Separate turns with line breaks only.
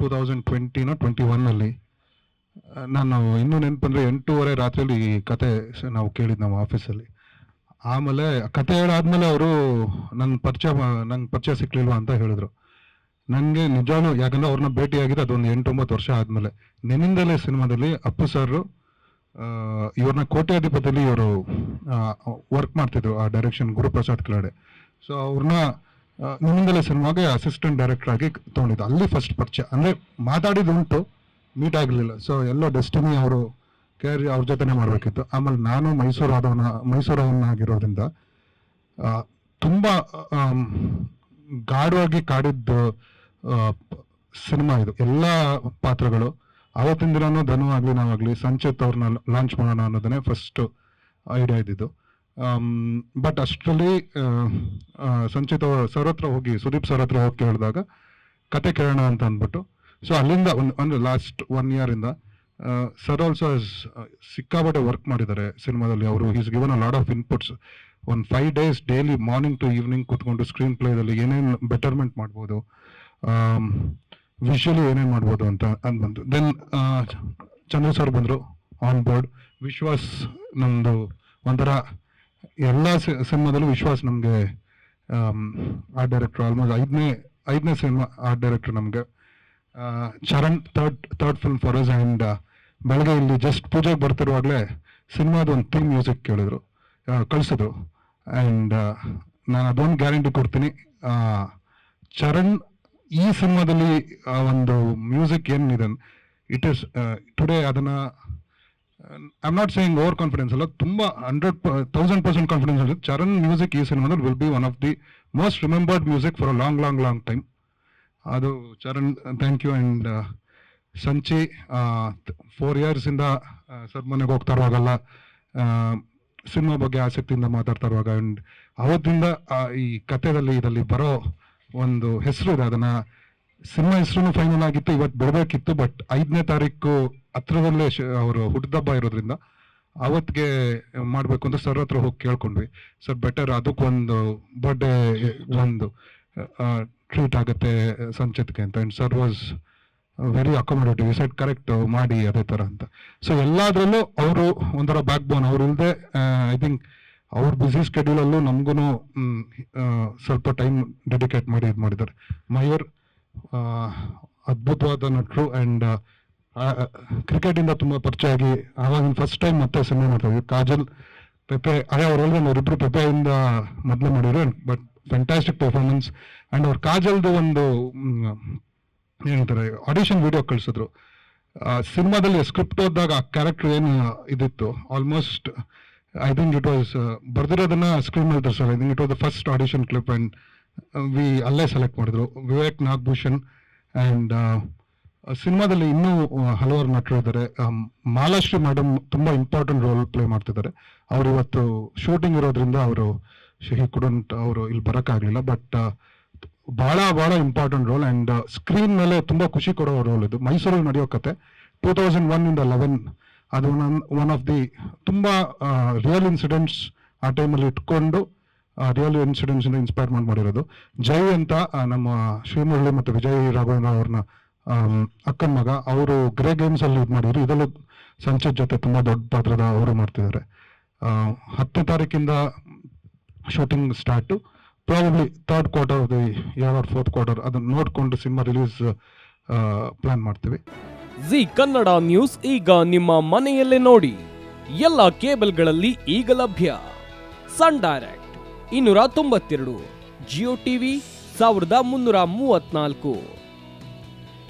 Two thousand ಟ್ವೆಂಟಿನೋ twenty ಒನ್ನಲ್ಲಿ ನಾನು ಇನ್ನೂ ನೆನಪಂದ್ರೆ ಎಂಟೂವರೆ ರಾತ್ರಿಯಲ್ಲಿ ಈ ಕತೆ ನಾವು ಕೇಳಿದ್ದು ನಾವು ಆಫೀಸಲ್ಲಿ. ಆಮೇಲೆ ಕತೆ ಹೇಳಾದ್ಮೇಲೆ ಅವರು ನನ್ನ ಪರಿಚಯ ನಂಗೆ ಪರಿಚಯ ಸಿಕ್ಲಿಲ್ವಾ ಅಂತ ಹೇಳಿದ್ರು. ನನಗೆ ನಿಜಾನು ಯಾಕಂದ್ರೆ ಅವ್ರನ್ನ ಭೇಟಿಯಾಗಿದ್ದು ಅದೊಂದು ಎಂಟೊಂಬತ್ತು ವರ್ಷ ಆದಮೇಲೆ. ನಿನ್ನಿಂದಲೇ ಸಿನಿಮಾದಲ್ಲಿ ಅಪ್ಪು ಸರ್ ಇವ್ರನ್ನ ಕೋಟ್ಯಾಧಿಪತಿಯಲ್ಲಿ ಇವರು ವರ್ಕ್ ಮಾಡ್ತಿದ್ರು ಆ ಡೈರೆಕ್ಷನ್ ಗುರುಪ್ರಸಾದ್ ಕಲಾಡೆ ಸೊ ಅವ್ರನ್ನ ನಿಮ್ಮಿಂದಲೇ ಸಿನಿಮಾಗೆ ಅಸಿಸ್ಟೆಂಟ್ ಡೈರೆಕ್ಟರ್ ಆಗಿ ತೊಗೊಂಡಿದ್ದು. ಅಲ್ಲಿ ಫಸ್ಟ್ ಪರಿಚಯ. ಅಂದರೆ ಮಾತಾಡಿದ್ದುಂಟು ಮೀಟ್ ಆಗಲಿಲ್ಲ. ಸೊ ಎಲ್ಲೋ ಡೆಸ್ಟಿನಿ ಅವರು ಕೇರಿ ಅವ್ರ ಜೊತೆನೇ ಮಾಡಬೇಕಿತ್ತು. ಆಮೇಲೆ ನಾನು ಮೈಸೂರು ಆದವನ ಮೈಸೂರವನಾಗಿರೋದ್ರಿಂದ ತುಂಬ ಗಾಢವಾಗಿ ಕಾಡಿದ್ದು ಸಿನಿಮಾ ಇದು. ಎಲ್ಲ ಪಾತ್ರಗಳು, ಅವತ್ತಿನ ದಿನನೂ ಧನು ಆಗಲಿ ನಾವಾಗಲಿ ಸಂಚಿತ್ ಅವ್ರನ್ನ ಲಾಂಚ್ ಮಾಡೋಣ ಅನ್ನೋದನ್ನೇ ಫಸ್ಟ್ ಐಡಿಯಾ ಇದ್ದಿದ್ದು. ಬಟ್ ಅಷ್ಟರಲ್ಲಿ ಸಂಚಿತ ಸರ್ ಹತ್ರ ಹೋಗಿ, ಸುದೀಪ್ ಸರ್ ಹತ್ರ ಹೋಗಿ ಕೇಳಿದಾಗ, ಕತೆ ಕೇಳೋಣ ಅಂತ ಅಂದ್ಬಿಟ್ಟು. ಸೊ ಅಲ್ಲಿಂದ ಒಂದು ಅಂದರೆ ಲಾಸ್ಟ್ ಒನ್ ಇಯರಿಂದ ಸರ್ ಆಲ್ಸೋ ಸಿಕ್ಕಾಪಟ್ಟೆ ವರ್ಕ್ ಮಾಡಿದ್ದಾರೆ ಸಿನಿಮಾದಲ್ಲಿ. ಅವರು is given a lot of inputs ಒಂದು five days daily morning to evening ಕುತ್ಕೊಂಡು ಸ್ಕ್ರೀನ್ ಪ್ಲೇದಲ್ಲಿ ಏನೇನು ಬೆಟರ್ಮೆಂಟ್ ಮಾಡ್ಬೋದು ವಿಶ್ವಲಿ ಏನೇನು ಮಾಡ್ಬೋದು ಅಂತ ಅಂದ್ಬಂತು ದೆನ್ ಚಂದ್ರ ಸರ್ ಬಂದರು ಆನ್ ಬೋರ್ಡ್ ವಿಶ್ವಾಸ್ ನಮ್ಮದು ಒಂಥರ ಎಲ್ಲ ಸಿನಿಮಾದಲ್ಲೂ ವಿಶ್ವಾಸ್ ನಮಗೆ ಆರ್ಟ್ ಡೈರೆಕ್ಟರ್ ಆಲ್ಮೋಸ್ಟ್ ಐದನೇ ಐದನೇ ಸಿನಿಮಾ ಆರ್ಟ್ ಡೈರೆಕ್ಟರ್ ನಮಗೆ. Charan third third film for us and ಬೆಳಗ್ಗೆ ಇಲ್ಲಿ ಜಸ್ಟ್ ಪೂಜೆಗೆ ಬರ್ತಿರುವಾಗಲೇ ಸಿನಿಮಾದ ಒಂದು ಥೀಮ್ ಮ್ಯೂಸಿಕ್ ಕೇಳಿದ್ರು ಕಳಿಸಿದ್ರು. ಆ್ಯಂಡ್ ನಾನು ಅದೊಂದು ಗ್ಯಾರಂಟಿ ಕೊಡ್ತೀನಿ ಚರಣ್ ಈ ಸಿನಿಮಾದಲ್ಲಿ ಒಂದು ಮ್ಯೂಸಿಕ್ ಏನಿದೆ ಇಟ್ ಇಸ್ ಟುಡೇ ಅದನ್ನ I am not saying over confidence ಅಲ್ಲ, ತುಂಬ ಹಂಡ್ರೆಡ್ ತೌಸಂಡ್ ಪರ್ಸೆಂಟ್ ಕಾನ್ಫಿಡೆನ್ಸ್ ಅಲ್ಲಿ ಚರಣ್ ಮ್ಯೂಸಿಕ್ ಈ ಸಿನಿಮಾದಲ್ಲಿ will be one of the most remembered music for a long long long time ಅದು Charan thank you and Sanchi four ಇಯರ್ಸಿಂದ sir ಮನೆಗೆ ಹೋಗ್ತಾ ಇರುವಾಗಲ್ಲ cinema ಬಗ್ಗೆ ಆಸಕ್ತಿಯಿಂದ ಮಾತಾಡ್ತಾ ಇರುವಾಗ ಆ್ಯಂಡ್ ಅವತ್ತಿಂದ ಈ ಕಥೆದಲ್ಲಿ ಇದರಲ್ಲಿ ಬರೋ ಒಂದು ಹೆಸರು ಇದೆ. ಅದನ್ನು, ಸಿನಿಮಾ ಹೆಸರು ಫೈನಲ್ ಆಗಿತ್ತು ಇವತ್ತು ಬಿಡಬೇಕಿತ್ತು ಬಟ್ ಐದನೇ ತಾರೀಕು ಹತ್ರದಲ್ಲೇ ಅವರು ಹುಟ್ಟಿದಬ್ಬ ಇರೋದ್ರಿಂದ ಅವತ್ತಿಗೆ ಮಾಡಬೇಕು ಅಂತ ಸರ್ ಹತ್ರ ಹೋಗಿ ಕೇಳ್ಕೊಂಡ್ವಿ. ಸರ್ ಬೆಟರ್ ಅದಕ್ಕೊಂದು ಬರ್ಡೇ ಒಂದು ಟ್ರೀಟ್ ಆಗುತ್ತೆ ಸಂಚಿತ್ಗೆ ಅಂತ. And sir was very accommodative set correct ಮಾಡಿ ಅದೇ ಥರ ಅಂತ. ಸೊ ಎಲ್ಲದರಲ್ಲೂ ಅವರು ಒಂಥರ ಬ್ಯಾಕ್ ಬೋನ್ ಅವ್ರು ಇಲ್ಲದೆ ಐ ಥಿಂಕ್ ಅವ್ರ ಬ್ಯುಸಿ ಸ್ಕೆಡ್ಯೂಲಲ್ಲೂ ನಮಗೂ ಸ್ವಲ್ಪ ಟೈಮ್ ಡೆಡಿಕೇಟ್ ಮಾಡಿ ಇದು ಮಾಡಿದ್ದಾರೆ. ಮಯೂರ್ ಅದ್ಭುತವಾದ ನಟರು ಆ್ಯಂಡ್ ಕ್ರಿಕೆಟಿಂದ ತುಂಬ ಪರಿಚಯ ಆಗಿ ಆವಾಗ ಫಸ್ಟ್ ಟೈಮ್ ಮತ್ತೆ ಸಿನಿಮಾ ಮಾಡ್ತಾ ಕಾಜಲ್, ಪೆಪೆ ಅದೇ ಅವ್ರೊಳಗೆ ಅವರಿಬ್ರು ಪೆಪೆಯಿಂದ ಮೊದಲು ಮಾಡಿದ್ರು ಬಟ್ ಫ್ಯಾಂಟಾಸ್ಟಿಕ್ ಪರ್ಫಾರ್ಮೆನ್ಸ್ ಆ್ಯಂಡ್ ಅವ್ರ ಕಾಜಲ್ದು ಒಂದು ಏನಂತಾರೆ ಆಡಿಷನ್ ವಿಡಿಯೋ ಕಳಿಸಿದ್ರು. ಸಿನಿಮಾದಲ್ಲಿ ಸ್ಕ್ರಿಪ್ಟ್ ಓದಿದಾಗ ಆ ಕ್ಯಾರೆಕ್ಟರ್ ಏನು ಇದಿತ್ತು. Almost I think it was ಬರ್ದಿರೋದನ್ನ screen ಮೇಲೆ sir I think it was the first audition clip and we ಅಲ್ಲೇ ಸೆಲೆಕ್ಟ್ ಮಾಡಿದ್ರು. ವಿವೇಕ್ ನಾಗಭೂಷಣ್ ಆ್ಯಂಡ್ ಸಿನಿಮಾದಲ್ಲಿ ಇನ್ನೂ ಹಲವಾರು ನಟರು ಇದ್ದಾರೆ ಮಾಲಾಶ್ರೀ ಮೇಡಮ್ ತುಂಬಾ ಇಂಪಾರ್ಟೆಂಟ್ ರೋಲ್ ಪ್ಲೇ ಮಾಡ್ತಿದ್ದಾರೆ. ಅವ್ರು ಇವತ್ತು ಶೂಟಿಂಗ್ ಇರೋದ್ರಿಂದ ಅವರು ಹಿ ಕುಡಂಟ್ ಅವರು ಇಲ್ಲಿ ಬರೋಕ್ಕಾಗಲಿಲ್ಲ ಬಟ್ ಬಹಳ ಬಹಳ ಇಂಪಾರ್ಟೆಂಟ್ ರೋಲ್ ಅಂಡ್ ಸ್ಕ್ರೀನ್ ಮೇಲೆ ತುಂಬಾ ಖುಷಿ ಕೊಡೋ ರೋಲ್ ಇದು. ಮೈಸೂರಲ್ಲಿ ನಡೆಯೋ ಕತೆ ಟೂ ತೌಸಂಡ್ ಒನ್ ಇಂದ ಲೆವೆನ್ ಅದು ಒನ್ ಆಫ್ ದಿ ತುಂಬಾ ರಿಯಲ್ ಇನ್ಸಿಡೆಂಟ್ಸ್ ಆ ಟೈಮಲ್ಲಿ ಇಟ್ಕೊಂಡು ರಿಯಲ್ ಇನ್ಸಿಡೆಂಟ್ಸ್ ಇಂದ ಇನ್ಸ್ಪೈರ್ ಮಾಡಿ, ಮಾಡಿರೋದು. ಜೈ ಅಂತ ನಮ್ಮ ಶ್ರೀಮುರಳಿ ಮತ್ತು ವಿಜಯ್ ರಾಘವೇಂದ್ರ ಅವ್ರನ್ನ ಅಕ್ಕನ ಮಗ, ಅವರು ಗ್ರೇ ಗೇಮ್ಸ್ ಅಲ್ಲಿ ಇದು ಮಾಡಿದ್ರು. ಇದರಲ್ಲೂ ಸಂಚಿತ್ ಜೊತೆ ತುಂಬಾ ದೊಡ್ಡ ಪಾತ್ರದ ಅವರು ಮಾಡ್ತಿದ್ದಾರೆ. ಹತ್ತನೇ ತಾರೀಕಿಂದ shooting start probably third quarter the or fourth quarter ಅದನ್ನ ನೋಡಿಕೊಂಡು ಸಿನಿಮಾ ರಿಲೀಸ್ ಪ್ಲಾನ್ ಮಾಡ್ತೀವಿ.
ಜಿ ಕನ್ನಡ ನ್ಯೂಸ್ ಈಗ ನಿಮ್ಮ ಮನೆಯಲ್ಲೇ ನೋಡಿ. ಎಲ್ಲ ಕೇಬಲ್ಗಳಲ್ಲಿ ಈಗ ಲಭ್ಯ. ಸನ್ ಡೈರೆಕ್ಟ್, ಇನ್ನೂರ ತೊಂಬತ್ತೆರಡು ಜಿಯೋ ಟಿವಿ ಸಾವಿರದ ಮುನ್ನೂರ ಮೂವತ್ನಾಲ್ಕು